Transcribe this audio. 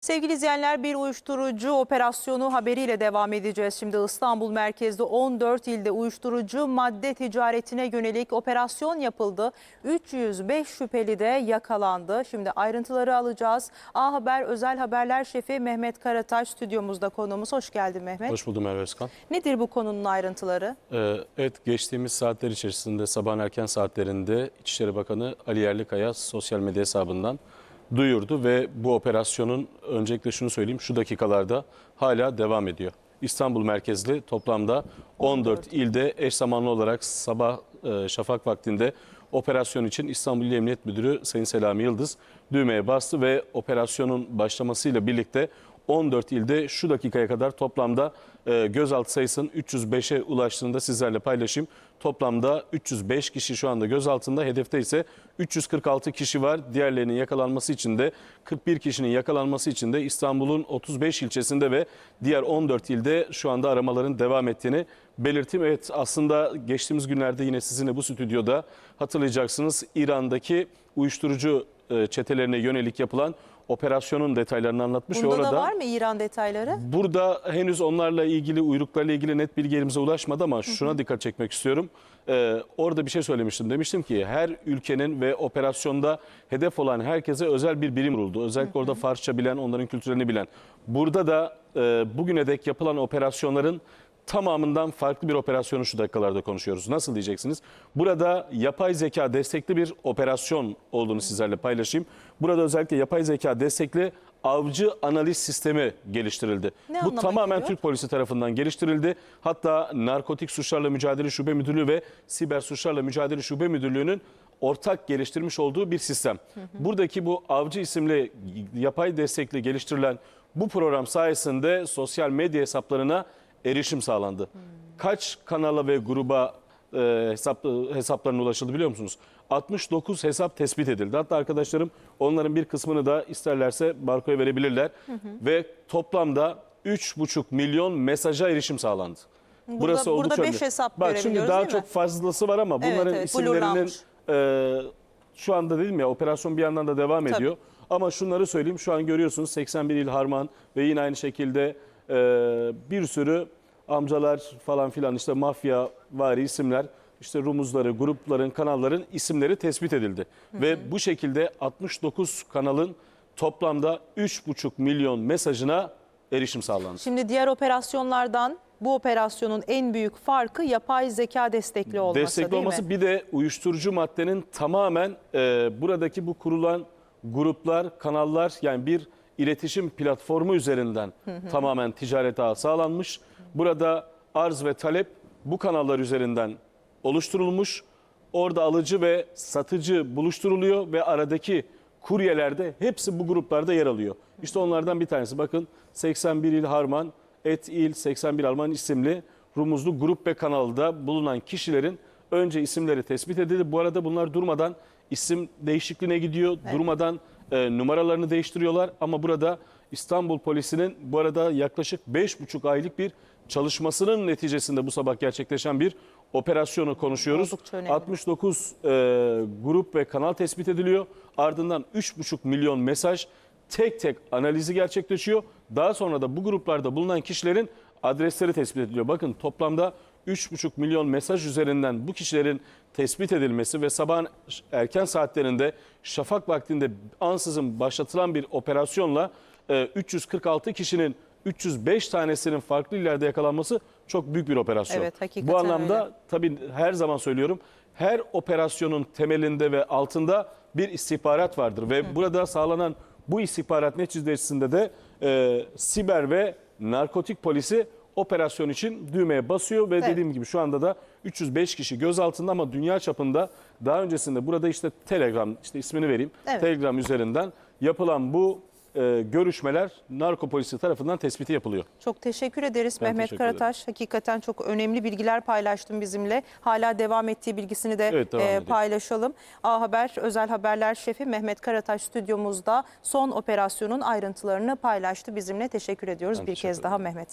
Sevgili izleyenler bir uyuşturucu operasyonu haberiyle devam edeceğiz. Şimdi İstanbul merkezde 14 ilde uyuşturucu madde ticaretine yönelik operasyon yapıldı. 305 şüpheli de yakalandı. Şimdi ayrıntıları alacağız. A Haber Özel Haberler Şefi Mehmet Karataş stüdyomuzda konuğumuz. Hoş geldin Mehmet. Hoş buldum Merve Özkan. Nedir bu konunun ayrıntıları? Ee, evet geçtiğimiz saatler içerisinde sabahın erken saatlerinde İçişleri Bakanı Ali Yerlikaya sosyal medya hesabından duyurdu ve bu operasyonun öncelikle şunu söyleyeyim şu dakikalarda hala devam ediyor. İstanbul merkezli toplamda 14 ilde eş zamanlı olarak sabah e, şafak vaktinde operasyon için İstanbul İl Emniyet Müdürü Sayın Selami Yıldız düğmeye bastı ve operasyonun başlamasıyla birlikte 14 ilde şu dakikaya kadar toplamda e, gözaltı sayısının 305'e ulaştığını da sizlerle paylaşayım. Toplamda 305 kişi şu anda gözaltında. Hedefte ise 346 kişi var. Diğerlerinin yakalanması için de 41 kişinin yakalanması için de İstanbul'un 35 ilçesinde ve diğer 14 ilde şu anda aramaların devam ettiğini belirteyim. Evet aslında geçtiğimiz günlerde yine sizinle bu stüdyoda hatırlayacaksınız İran'daki uyuşturucu çetelerine yönelik yapılan operasyonun detaylarını anlatmış Bunda ve orada da var mı İran detayları? Burada henüz onlarla ilgili uyruklarla ilgili net bilgi elimize ulaşmadı ama şuna dikkat çekmek istiyorum. Ee, orada bir şey söylemiştim. Demiştim ki her ülkenin ve operasyonda hedef olan herkese özel bir birim kuruldu. Özellikle orada Farsça bilen, onların kültürlerini bilen. Burada da e, bugüne dek yapılan operasyonların tamamından farklı bir operasyonu şu dakikalarda konuşuyoruz. Nasıl diyeceksiniz? Burada yapay zeka destekli bir operasyon olduğunu sizlerle paylaşayım. Burada özellikle yapay zeka destekli avcı analiz sistemi geliştirildi. Ne Bu tamamen geliyor? Türk polisi tarafından geliştirildi. Hatta Narkotik Suçlarla Mücadele Şube Müdürlüğü ve Siber Suçlarla Mücadele Şube Müdürlüğü'nün ortak geliştirmiş olduğu bir sistem. Buradaki bu avcı isimli yapay destekli geliştirilen bu program sayesinde sosyal medya hesaplarına erişim sağlandı. Kaç kanala ve gruba e, hesap, hesaplarına ulaşıldı biliyor musunuz? 69 hesap tespit edildi. Hatta arkadaşlarım onların bir kısmını da isterlerse Barko'ya verebilirler. Ve toplamda 3,5 milyon mesaja erişim sağlandı. Burada- burada oldukça beş önemli. hesap Bak şimdi daha değil mi? çok fazlası var ama Evet, bunların evet, isimlerinin blurlanmış. e, şu anda dedim ya operasyon bir yandan da devam Tabii. ediyor. Ama şunları söyleyeyim şu an görüyorsunuz 81 il harman ve yine aynı şekilde e, bir sürü amcalar falan filan işte mafya vari isimler işte rumuzları, grupların, kanalların isimleri tespit edildi. Ve bu şekilde 69 kanalın toplamda 3,5 milyon mesajına erişim sağlandı. Şimdi diğer operasyonlardan bu operasyonun en büyük farkı yapay zeka destekli olması destekli değil olması mi? bir de uyuşturucu maddenin tamamen e, buradaki bu kurulan gruplar, kanallar yani bir iletişim platformu üzerinden tamamen ticaret ağı sağlanmış. Burada arz ve talep bu kanallar üzerinden oluşturulmuş. Orada alıcı ve satıcı buluşturuluyor ve aradaki kuryelerde hepsi bu gruplarda yer alıyor. İşte onlardan bir tanesi bakın 81 il Harman, Et İl 81 Alman isimli rumuzlu grup ve kanalda bulunan kişilerin önce isimleri tespit edildi. Bu arada bunlar durmadan isim değişikliğine gidiyor. Durmadan e, numaralarını değiştiriyorlar ama burada İstanbul polisinin bu arada yaklaşık 5,5 aylık bir çalışmasının neticesinde bu sabah gerçekleşen bir operasyonu konuşuyoruz. Oldukça önemli. 69 e, grup ve kanal tespit ediliyor. Ardından 3,5 milyon mesaj tek tek analizi gerçekleşiyor. Daha sonra da bu gruplarda bulunan kişilerin adresleri tespit ediliyor. Bakın toplamda 3,5 milyon mesaj üzerinden bu kişilerin tespit edilmesi ve sabahın erken saatlerinde şafak vaktinde ansızın başlatılan bir operasyonla e, 346 kişinin 305 tanesinin farklı illerde yakalanması çok büyük bir operasyon. Evet, Bu anlamda öyle. tabii her zaman söylüyorum her operasyonun temelinde ve altında bir istihbarat vardır ve burada sağlanan bu istihbarat neticesinde de e, siber ve narkotik polisi operasyon için düğmeye basıyor ve Evet. dediğim gibi şu anda da 305 kişi gözaltında ama dünya çapında daha öncesinde burada işte Telegram işte ismini vereyim. Evet. Telegram üzerinden yapılan bu e, görüşmeler narko polisi tarafından tespiti yapılıyor. Çok teşekkür ederiz Ben Mehmet teşekkür ederim. Karataş. Hakikaten çok önemli bilgiler paylaştın bizimle. Hala devam ettiği bilgisini de Evet, e, paylaşalım. A Haber Özel Haberler Şefi Mehmet Karataş stüdyomuzda son operasyonun ayrıntılarını paylaştı bizimle. Teşekkür ediyoruz Ben bir teşekkür kez daha Mehmet.